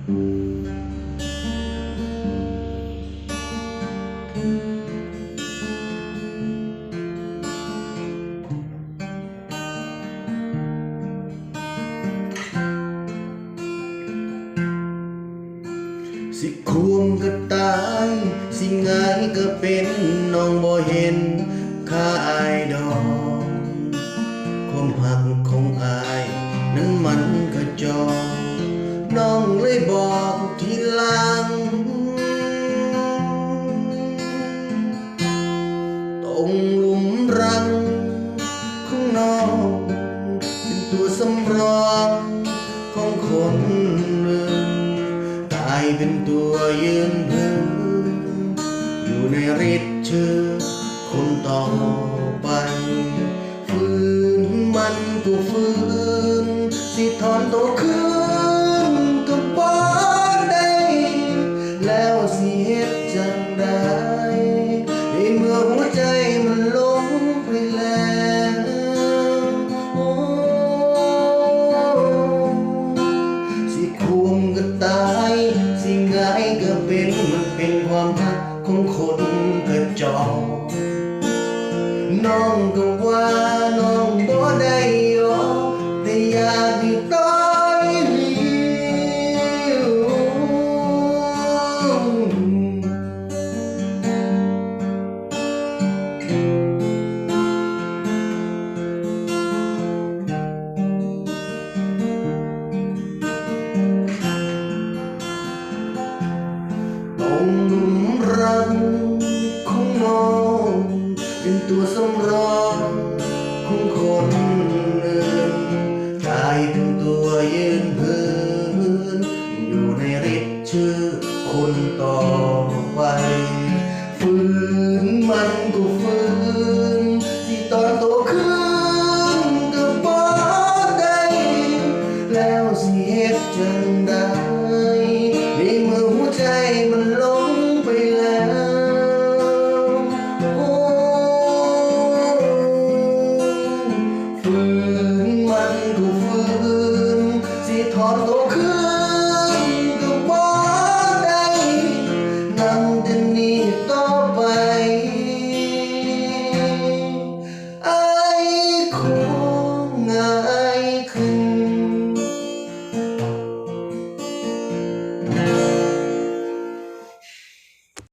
สิควงก็ตาย สิงายก็เป็นน้องบ่เห็นค่าอายดอกความหักของอาย นั้นมันก็จอง สำรองของคนหนึ่งกลายเป็นตัวยืนพื้นอยู่ในฤทธิ์ชื่อคนต่อไปฝืนมันก็ฝืนสิทอนตัวคืน ของคนกระจอกน้องก็ว่า ตัวสำรองของคนหนึ่งกลายเป็นตัวยืนพื้น อยู่ในฤทธิ์ชื่อคนต่อไป